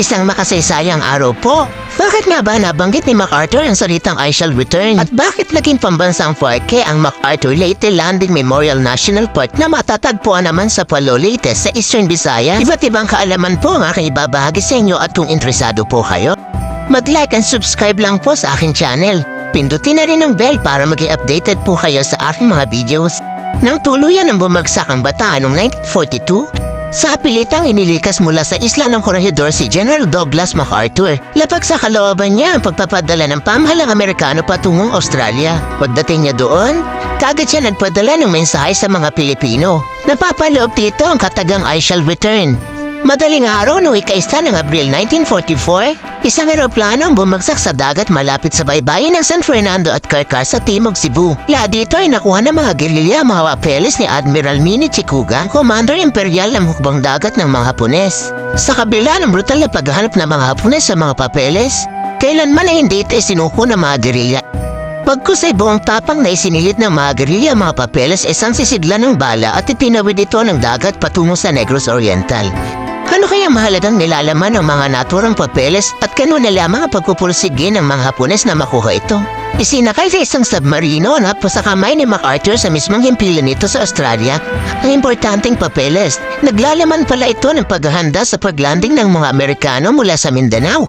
Isang makasaysayang araw po. Bakit nga ba nabanggit ni MacArthur ang salitang I shall return? At bakit naging pambansang parke ang MacArthur Leyte Landing Memorial National Park na matatagpuan naman sa Palo Leyte sa Eastern Visayas? Iba't ibang kaalaman po ang aking ibabahagi sa inyo at kung interesado po kayo, mag-like and subscribe lang po sa aking channel. Pindutin na rin ang bell para maging updated po kayo sa aking mga videos. Nang tuluyan ang bumagsak ang bataan noong 1942, sa pilitang inilikas mula sa isla ng Corregidor si General Douglas MacArthur. Lapag sa kalooban niya ang pagpapadala ng pamahalang Amerikano patungong Australia. Pagdating niya doon, kagad siya nagpadala ng mensahe sa mga Pilipino. Napapaloob dito ang katagang I shall return. Madaling araw noong ikaista ng Abril 1944, isang eroplano ang bumagsak sa dagat malapit sa baybayin ng San Fernando at Carcar sa Timog, Cebu. Lahat dito ay nakuha ng mga gerilya mga papeles ni Admiral Mini Chikuga, Commander Imperial ng hukbang dagat ng mga Hapones. Sa kabila ng brutal na paghahanap ng mga Hapones sa mga papeles, kailanman ay hindi ito isinuko ng mga gerilya. Pagkus ay buong tapang na isinilit ng mga gerilya mga papeles isang sisidla ng bala at itinawid ito ng dagat patungo sa Negros Oriental. Ano kaya mahalagang nilalaman ng mga naturang papeles at kano na ang pagpupulsigin ng mga Hapones na makuha ito? Isinakay sa isang submarino na po sa kamay ni MacArthur sa mismong himpilan nito sa Australia ang importanteng papeles. Naglalaman pala ito ng paghahanda sa paglanding ng mga Amerikano mula sa Mindanao.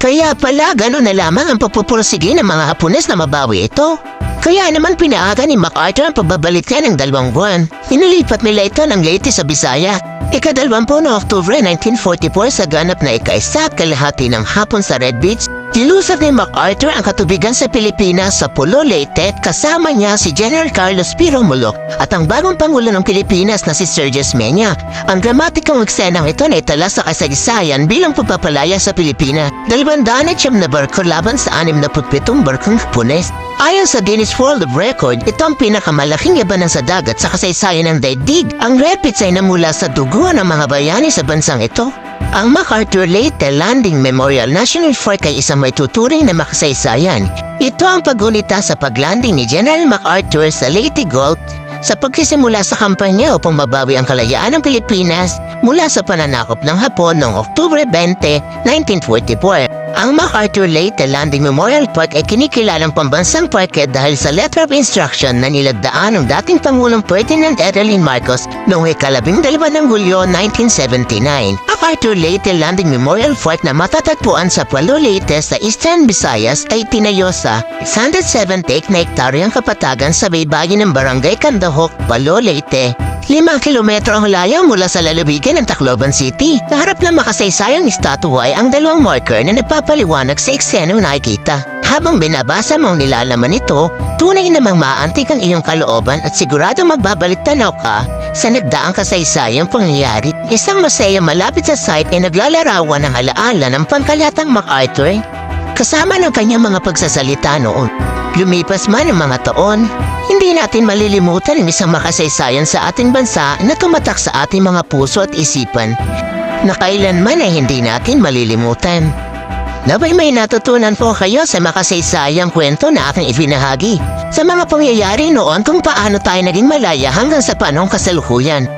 Kaya pala gano'n na lamang ang pagpupulsigin ng mga Hapones na mabawi ito. Kaya naman pinaaga ni MacArthur ang pagbabalik niya ng dalawang buwan. Inilipat nila ito ng Leyte sa Bisaya. Ikadalwampu ng Oktubre 1944 sa ganap na ikaisa at kalahati ng hapon sa Red Beach, Dilusad ni MacArthur ang katubigan sa Pilipinas sa Pulo Leyte kasama niya si General Carlos Piro Mulok at ang bagong Pangulo ng Pilipinas na si Sergius Menya. Ang dramatikong eksenang ito na itala sa kasaysayan bilang pagpapalaya sa Pilipinas. Dalawandaan at siyam na barko laban sa anim na putpitong barkong Hapones. Ayon sa Guinness World of Record, ito ang pinakamalaking yabanan sa dagat sa kasaysayan ng daigdig. Ang rapids ay namula sa duguan ng mga bayani sa bansang ito. Ang MacArthur Leyte Landing Memorial National Park ay isang may tuturing na makasaysayan. Ito ang pagunita sa paglanding ni General MacArthur sa Leyte Gulf sa pagsisimula sa kampanya upang mabawi ang kalayaan ng Pilipinas mula sa pananakop ng Hapon noong Oktubre 20, 1944. Ang MacArthur Leyte Landing Memorial Park ay kinikilalang pambansang parke dahil sa letter of instruction na nilagdaan ng dating Pangulong Ferdinand Edelin Marcos noong ikalabing dalawa ng Hulyo 1979. MacArthur Leyte Landing Memorial Park na matatagpuan sa Pualo Leyte sa Eastern Visayas ay tinayo sa 170 na hektaryang kapatagan sa baybayin ng Barangay Kandahok, Pualo Leyte. Limang kilometro ang layo mula sa lalawigan ng Tacloban City. Kaharap ng makasaysayang estatwa ay ang dalawang marker na nagpapaliwanag sa eksenong nakikita. Habang binabasa mo ang nilalaman nito, tunay namang maantig ang iyong kalooban at sigurado magbabalik tanaw ka sa nagdaang kasaysayang pangyayari. Isang masaya malapit sa site ay naglalarawan ng alaala ng pangkalatang MacArthur kasama ng kanyang mga pagsasalita noon. Lumipas man ang mga taon, hindi natin malilimutan ang isang makasaysayan sa ating bansa na tumatak sa ating mga puso at isipan na kailanman ay hindi natin malilimutan. Nabay may natutunan po kayo sa makasaysayang kwento na aking ibinahagi sa mga pangyayari noon kung paano tayo naging malaya hanggang sa panong kasalukuyan.